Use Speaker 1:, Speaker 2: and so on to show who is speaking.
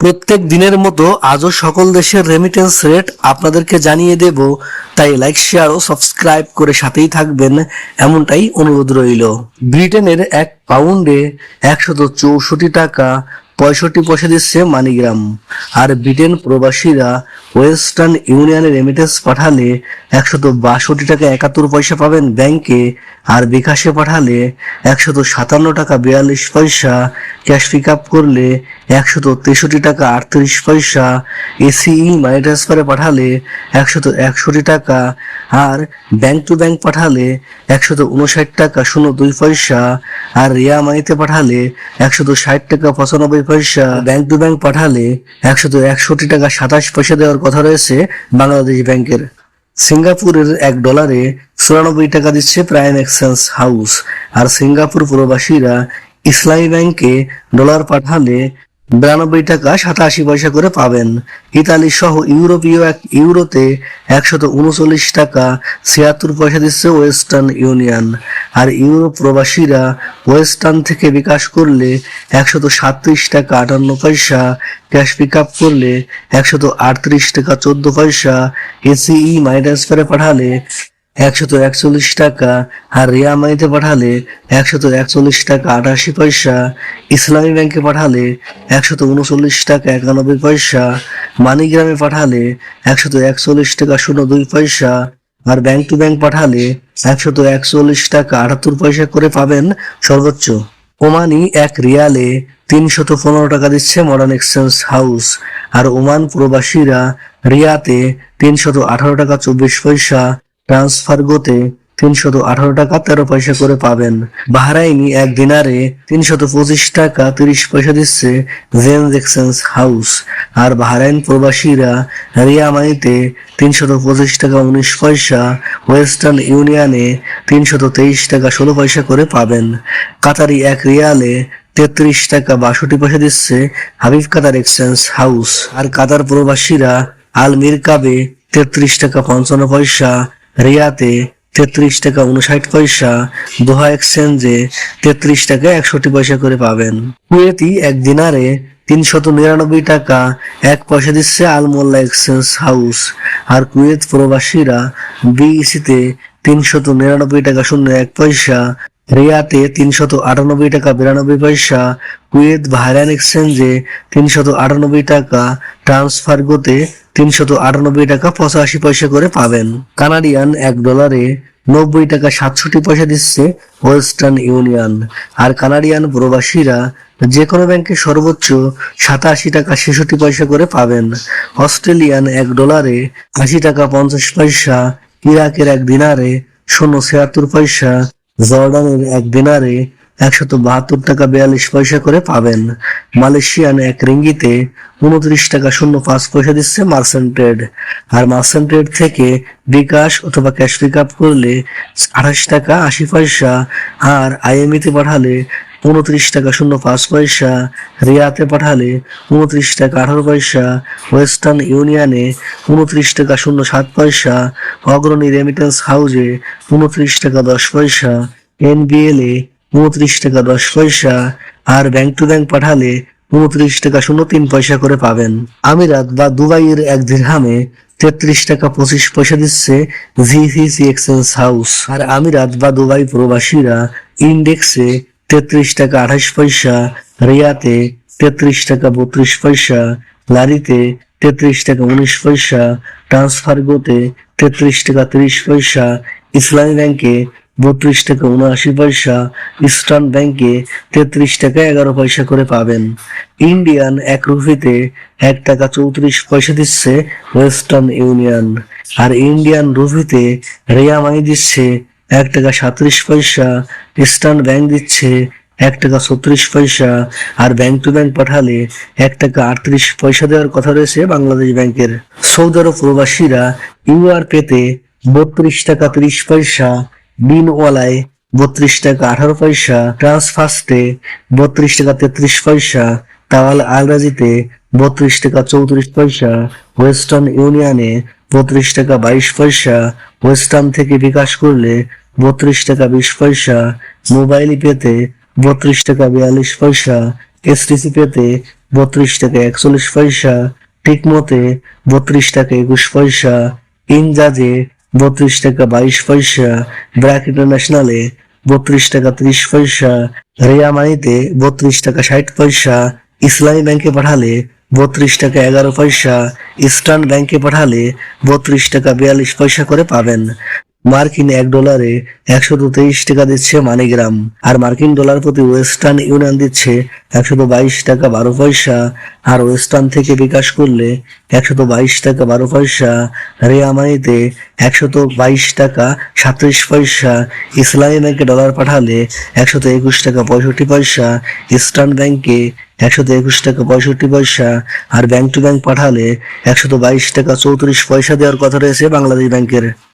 Speaker 1: প্রত্যেক দিনের মতো আজও সকল দেশের রেমিটেন্স রেট আপনাদেরকে জানিয়ে দেব। তাই লাইক শেয়ার ও সাবস্ক্রাইব করে সাথেই থাকবেন। এমনটাই অনুরোধ রইল। ব্রিটেনের এক পাউন্ডে একশত চৌষট্টি টাকা পঁয়ষট্টি পয়সা দিচ্ছে মানিগ্রাম। আর ব্রিটেন প্রবাসীরা ওয়েস্টার্ন ইউনিয়নে রেমিটেন্স পাঠালে একশত বাষট্টি টাকা একাত্তর পয়সা পাবেন ব্যাংকে আর বিকাশে পাঠালে একশত সাতান্ন টাকা বিয়াল্লিশ পয়সা ক্যাশ পিক আপ করলে একশত তেষট্টি টাকা আটত্রিশ পয়সা এসিই মানি ট্রান্সফারে পাঠালে একশত একষট্টি টাকা, আর ব্যাংক টু ব্যাংক পাঠালে একশত উনষাট টাকা শূন্য দুই পয়সা, আর রিয়া মানিতে পাঠালে একশত ষাট টাকা পঁচানব্বই পয়সা ব্যাংক টু ব্যাংক পাঠালে একশত একষট্টি টাকা সাতাশ পয়সা দেওয়ার কথা রয়েছে বাংলাদেশ ব্যাংকের। সিঙ্গাপুরের এক ডলারে চুরানব্বই টাকা দিচ্ছে প্রাইম এক্সচেঞ্জ হাউস আর সিঙ্গাপুর প্রবাসীরা ইসলামী ব্যাংকে ডলার পাঠালে বিরানব্বই টাকা সাতাশি পয়সা করে পাবেন। ইতালি সহ ইউরোপীয় এক ইউরোতে একশত উনচল্লিশ টাকা ছিয়াত্তর পয়সা দিচ্ছে ওয়েস্টার্ন ইউনিয়ন। আর ইউরোপ প্রবাসীরা ওয়েস্টার্ন থেকে বিকাশ করলে একশত সাতত্রিশ টাকা আটান্ন পয়সা, ক্যাশ পিক আপ করলে একশত আটত্রিশ টাকা চোদ্দ পয়সা, এসিই মানি ট্রান্সফারে পাঠালে একশত একচল্লিশ টাকা আর রিয়া মানিতে পাঠালে একশত একচল্লিশ টাকা আটাশি পয়সা, ইসলামী ব্যাংকে পাঠালে একশত উনচল্লিশ টাকা একানব্বই পয়সা, মানিগ্রামে পাঠালে একশত একচল্লিশ টাকা শূন্য দুই পয়সা আর ব্যাংক টু ব্যাংক পাঠালে একশত একচল্লিশ টাকা আটাত্তর পয়সা করে পাবেন সর্বোচ্চ। ওমানি এক রিয়ালে তিনশত পনেরো টাকা দিচ্ছে মডার্ন এক্সচেঞ্জ হাউস আর ওমান প্রবাসীরা রিয়াতে তিনশত আঠারো টাকা চব্বিশ পয়সা ট্রান্সফার গোতে তিনশত আঠারো টাকা তেরো পয়সা করে পাবেন। বাহরাইনি এক দিনারে তিনশত পঁচিশ টাকা তিরিশ পয়সা দিচ্ছে জেন্স এক্সচেঞ্জ হাউস। আর বাহরাইন প্রবাসীরা রিয়া মানিতে তিনশত পঁচিশ টাকা উনিশ পয়সা, ওয়েস্টার্ন ইউনিয়নে তিনশত তেইশ টাকা ষোলো পয়সা করে পাবেন। কাতারি এক রিয়ালে তেত্রিশ টাকা বাষট্টি পয়সা দিচ্ছে হাবিব কাতার এক্সচেঞ্জ হাউস। আর কাতার প্রবাসীরা আল মিরকাবে তেত্রিশ টাকা পঞ্চান্ন পয়সা রিয়াতে তেত্রিশ টাকা উনষাট পয়সা, দোহা এক্সচেঞ্জে তেত্রিশ টাকা একষট্টি পয়সা করে পাবেন। কুয়েতি এক দিনারে তিনশত নিরানব্বই টাকা, এক পয়সা দিচ্ছে আলমোল্লা এক্সচেঞ্জ হাউস। আর কুয়েত প্রবাসীরা বিইসিতে তিনশত নিরানব্বই টাকা শূন্য এক পয়সা রিয়াতে তিনশত আটানব্বই টাকা, বিরানব্বই পয়সা, কুয়েত ভাইরান এক্সচেঞ্জে তিনশত আটানব্বই টাকা, ট্রান্সফার গোতে তিনশত আটানব্বই টাকা পঁচাশি পয়সা করে পাবেন। কানাডিয়ান এক ডলারে নব্বই টাকা সাতষট্টি পয়সা দিচ্ছে ওয়েস্টার্ন ইউনিয়ন। আর কানাডিয়ান প্রবাসীরা যে কোনো ব্যাংকে সর্বোচ্চ সাতাশি টাকা ছেষট্টি পয়সা করে পাবেন। অস্ট্রেলিয়ান এক ডলারে আশি টাকা পঞ্চাশ পয়সা, ইরাকের এক দিনারে শূন্য ছিয়াত্তর পয়সা জর্ডানের এক দিনারে একশত বাহাত্তর টাকা বিয়াল্লিশ পয়সা করে পাবেন। মালয়েশিয়ান এক রিঙ্গিতে উনত্রিশ টাকা শূন্য পাঁচ পয়সা দিচ্ছে মার্সেন্ট ট্রেড আর মার্সেন্ট ট্রেড থেকে বিকাশ অথবা ক্যাশ পিক আপ করলে আঠাশ টাকা আশি পয়সা, আর আইএমইতে পাঠালে উনত্রিশ টাকা শূন্য পাঁচ পয়সা। রিয়াতে পাঠালে উনত্রিশ টাকা আঠারো পয়সা। ওয়েস্টার্ন ইউনিয়নে উনত্রিশ টাকা শূন্য সাত পয়সা। অগ্রণী রেমিটেন্স হাউজে উনত্রিশ টাকা দশ পয়সা। এনবিএল এ উনত্রিশ টাকা দশ পয়সা। আর ব্যাংক টু ব্যাংক পাঠালে উনত্রিশ টাকা শূন্য তিন পয়সা করে পাবেন। আমিরাত বা দুবাইয়ের এক দিরহামে তেত্রিশ টাকা পঁচিশ পয়সা দিচ্ছে জিসিসি এক্সচেঞ্জ হাউস আর আমিরাত বা দুবাই প্রবাসীরা ইন্ডেক্সে তেত্রিশ টাকা আঠাশ পয়সা, রিয়াতে তেত্রিশ টাকা বত্রিশ পয়সা, লারিতে তেত্রিশ টাকা উনিশ পয়সা ট্রান্সফার গোতে তেত্রিশ টাকা তিরিশ পয়সা, ইসলামী ব্যাংকে বত্রিশ টাকা উনআশি পয়সা, ইস্টার্ন ব্যাংকে তেত্রিশ টাকা এগারো পয়সা করে পাবেন। ইন্ডিয়ান এক রুপিতে এক টাকা চৌত্রিশ পয়সা দিচ্ছে ওয়েস্টার্ন ইউনিয়ন। আর ইন্ডিয়ান রুপিতে রিয়া মানি দিচ্ছে এক টাকা সাঁত্রিশ পয়সা ইস্টার্ন ব্যাংক দিচ্ছে এক টাকা ছত্রিশ পয়সা, আর ব্যাংক টু ব্যাংক পাঠালে এক টাকা আটত্রিশ পয়সা দেওয়ার কথা রয়েছে বাংলাদেশ ব্যাংকের। সৌদি আরব প্রবাসীরা ইউআর পেতে বত্রিশ টাকা তিরিশ পয়সা, বিনওয়ালায় বত্রিশ টাকা আঠারো পয়সা ট্রান্সফার্স্টে বত্রিশ টাকা তেত্রিশ পয়সা তাওয়াল আলরাজিতে বত্রিশ টাকা চৌত্রিশ পয়সা, ওয়েস্টার্ন ইউনিয়নে বত্রিশ টাকা বাইশ পয়সা, ওয়েস্টার্ন থেকে বিকাশ করলে বত্রিশ টাকা বিশ পয়সা, মোবাইল পেতে বত্রিশ টাকা বিয়াল্লিশ পয়সা, এসটিসি পেতে বত্রিশ টাকা একচল্লিশ পয়সা ঠিকমতে বত্রিশ টাকা একুশ পয়সা, ইনজাজে বত্রিশ টাকা বাইশ পয়সা, ব্র্যাক ইন্টারন্যাশনালে বত্রিশ টাকা ত্রিশ পয়সা, রিয়া মানিতে বত্রিশ টাকা ষাট পয়সা ইসলামী ব্যাংকে পাঠালে বত্রিশ টাকা এগারো পয়সা, ইস্টার্ন ব্যাংকে পাঠালে বত্রিশ টাকা বিয়াল্লিশ পয়সা করে পাবেন। মার্কিন এক ডলারে একশত তেইশ টাকা দিচ্ছে মানিগ্রাম, আর মার্কিন ডলার প্রতি ওয়েস্টার্ন ইউনিয়ন দিচ্ছে একশত বাইশ টাকা বারো পয়সা, আর ওয়েস্টার্ন থেকে বিকাশ করলে একশত বাইশ টাকা বারো পয়সা, রিয়া মানিতে একশত বাইশ টাকা সাতত্রিশ পয়সা, ইসলামী ব্যাংকে ডলার পাঠালে একশত একুশ টাকা পঁয়ষট্টি পয়সা, ইস্টার্ন ব্যাংকে একশত একুশ টাকা পঁয়ষট্টি পয়সা, আর ব্যাংক টু ব্যাংক পাঠালে একশত বাইশ টাকা চৌত্রিশ পয়সা দেওয়ার কথা রয়েছে বাংলাদেশ ব্যাংকের।